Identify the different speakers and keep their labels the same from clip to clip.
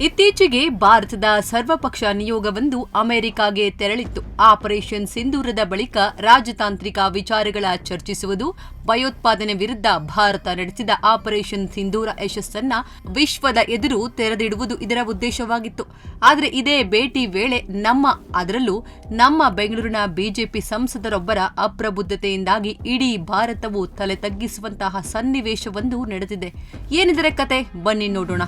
Speaker 1: ಇತ್ತೀಚೆಗೆ ಭಾರತದ ಸರ್ವಪಕ್ಷ ನಿಯೋಗವೊಂದು ಅಮೆರಿಕಾಗೆ ತೆರಳಿತ್ತು. ಆಪರೇಷನ್ ಸಿಂಧೂರದ ಬಳಿಕ ರಾಜತಾಂತ್ರಿಕ ವಿಚಾರಗಳ ಚರ್ಚಿಸುವುದು, ಭಯೋತ್ಪಾದನೆ ವಿರುದ್ಧ ಭಾರತ ನಡೆಸಿದ ಆಪರೇಷನ್ ಸಿಂಧೂರ ಯಶಸ್ಸನ್ನ ವಿಶ್ವದ ಎದುರು ತೆರೆದಿಡುವುದು ಇದರ ಉದ್ದೇಶವಾಗಿತ್ತು. ಆದರೆ ಇದೇ ಭೇಟಿ ವೇಳೆ ನಮ್ಮ, ಅದರಲ್ಲೂ ನಮ್ಮ ಬೆಂಗಳೂರಿನ ಬಿಜೆಪಿ ಸಂಸದರೊಬ್ಬರ ಅಪ್ರಬುದ್ಧತೆಯಿಂದಾಗಿ ಇಡೀ ಭಾರತವು ತಲೆ ತಗ್ಗಿಸುವಂತಹ ಸನ್ನಿವೇಶವೊಂದು ನಡೆದಿದೆ. ಏನಿದರೆ ಕತೆ? ಬನ್ನಿ ನೋಡೋಣ.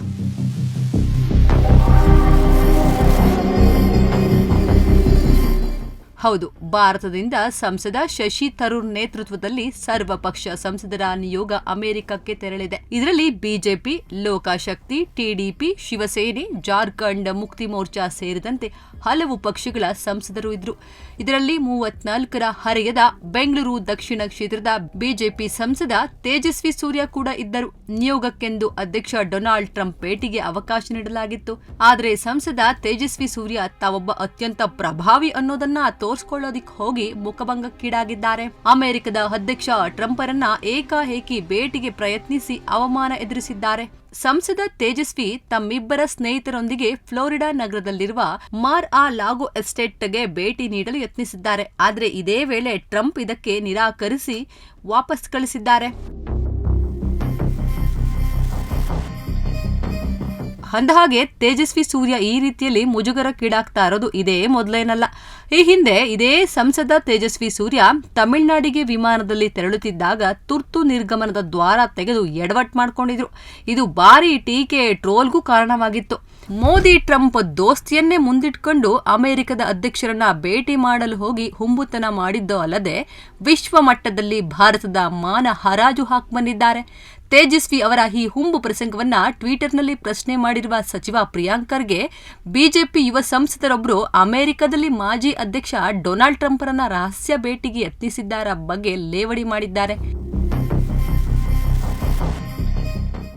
Speaker 1: ಹೌದು, ಭಾರತದಿಂದ ಸಂಸದ ಶಶಿ ತರೂರ್ ನೇತೃತ್ವದಲ್ಲಿ ಸರ್ವಪಕ್ಷ ಸಂಸದರ ನಿಯೋಗ ಅಮೆರಿಕಕ್ಕೆ ತೆರಳಿದೆ. ಇದರಲ್ಲಿ ಬಿಜೆಪಿ, ಲೋಕಶಕ್ತಿ ಟಿಡಿಪಿ ಶಿವಸೇನೆ, ಜಾರ್ಖಂಡ್ ಮುಕ್ತಿ ಮೋರ್ಚಾ ಸೇರಿದಂತೆ ಹಲವು ಪಕ್ಷಗಳ ಸಂಸದರು ಇದ್ರು. ಇದರಲ್ಲಿ ಮೂವತ್ನಾಲ್ಕರ ಹರೆಯದ ಬೆಂಗಳೂರು ದಕ್ಷಿಣ ಕ್ಷೇತ್ರದ ಬಿಜೆಪಿ ಸಂಸದ ತೇಜಸ್ವಿ ಸೂರ್ಯ ಕೂಡ ಇದ್ದರು. ನಿಯೋಗಕ್ಕೆಂದು ಅಧ್ಯಕ್ಷ ಡೊನಾಲ್ಡ್ ಟ್ರಂಪ್ ಭೇಟಿಗೆ ಅವಕಾಶ ನೀಡಲಾಗಿತ್ತು. ಆದರೆ ಸಂಸದ ತೇಜಸ್ವಿ ಸೂರ್ಯ ತಾವೊಬ್ಬ ಅತ್ಯಂತ ಪ್ರಭಾವಿ ಅನ್ನೋದನ್ನ ತೋರ್ಸ್ಕೊಳ್ಳೋದಿಕ್ ಹೋಗಿ ಮುಖಭಂಗಕ್ಕೀಡಾಗಿದ್ದಾರೆ. ಅಮೆರಿಕದ ಅಧ್ಯಕ್ಷ ಟ್ರಂಪರನ್ನ ಏಕಾಏಕಿ ಭೇಟಿಗೆ ಪ್ರಯತ್ನಿಸಿ ಅವಮಾನ ಎದುರಿಸಿದ್ದಾರೆ. ಸಂಸದ ತೇಜಸ್ವಿ ತಮ್ಮಿಬ್ಬರ ಸ್ನೇಹಿತರೊಂದಿಗೆ ಫ್ಲೋರಿಡಾ ನಗರದಲ್ಲಿರುವ ಮಾರ್ ಆ ಲಾಗೋ ಎಸ್ಟೇಟ್ಗೆ ಭೇಟಿ ನೀಡಲು ಯತ್ನಿಸಿದ್ದಾರೆ. ಆದರೆ ಇದೇ ವೇಳೆ ಟ್ರಂಪ್ ಇದಕ್ಕೆ ನಿರಾಕರಿಸಿ ವಾಪಸ್ ಕಳಿಸಿದ್ದಾರೆ. ಅಂದಹಾಗೆ ತೇಜಸ್ವಿ ಸೂರ್ಯ ಈ ರೀತಿಯಲ್ಲಿ ಮುಜುಗರಕ್ಕೀಡಾಗ್ತಾ ಇರೋದು ಇದೇ ಮೊದಲೇನಲ್ಲ. ಈ ಹಿಂದೆ ಇದೇ ಸಂಸದ ತೇಜಸ್ವಿ ಸೂರ್ಯ ತಮಿಳುನಾಡಿಗೆ ವಿಮಾನದಲ್ಲಿ ತೆರಳುತ್ತಿದ್ದಾಗ ತುರ್ತು ನಿರ್ಗಮನದ ದ್ವಾರ ತೆಗೆದು ಎಡವಟ್ ಮಾಡ್ಕೊಂಡಿದ್ರು. ಇದು ಭಾರಿ ಟೀಕೆ ಟ್ರೋಲ್ಗೂ ಕಾರಣವಾಗಿತ್ತು. ಮೋದಿ ಟ್ರಂಪ್ ದೋಸ್ತಿಯನ್ನೇ ಮುಂದಿಟ್ಕೊಂಡು ಅಮೆರಿಕದ ಅಧ್ಯಕ್ಷರನ್ನ ಭೇಟಿ ಮಾಡಲು ಹೋಗಿ ಹುಂಬುತನ ಮಾಡಿದ್ದೋ ಅಲ್ಲದೆ ವಿಶ್ವ ಮಟ್ಟದಲ್ಲಿ ಭಾರತದ ಮಾನ ಹರಾಜು ಹಾಕಿ ಬಂದಿದ್ದಾರೆ ತೇಜಸ್ವಿ ಅವರ ಈ ಹುಂಬು ಪ್ರಸಂಗವನ್ನ ಟ್ವಿಟರ್ನಲ್ಲಿ ಪ್ರಶ್ನೆ ಮಾಡಿರುವ ಸಚಿವ ಪ್ರಿಯಾಂಕರ್ಗೆ ಬಿಜೆಪಿ ಯುವ ಸಂಸದರೊಬ್ಬರು ಅಮೆರಿಕದಲ್ಲಿ ಮಾಜಿ ಅಧ್ಯಕ್ಷ ಡೊನಾಲ್ಡ್ ಟ್ರಂಪ್ರನ್ನ ರಹಸ್ಯ ಭೇಟಿಗೆ ಯತ್ನಿಸಿದ್ದಾರ ಬಗ್ಗೆ ಲೇವಡಿ ಮಾಡಿದ್ದಾರೆ.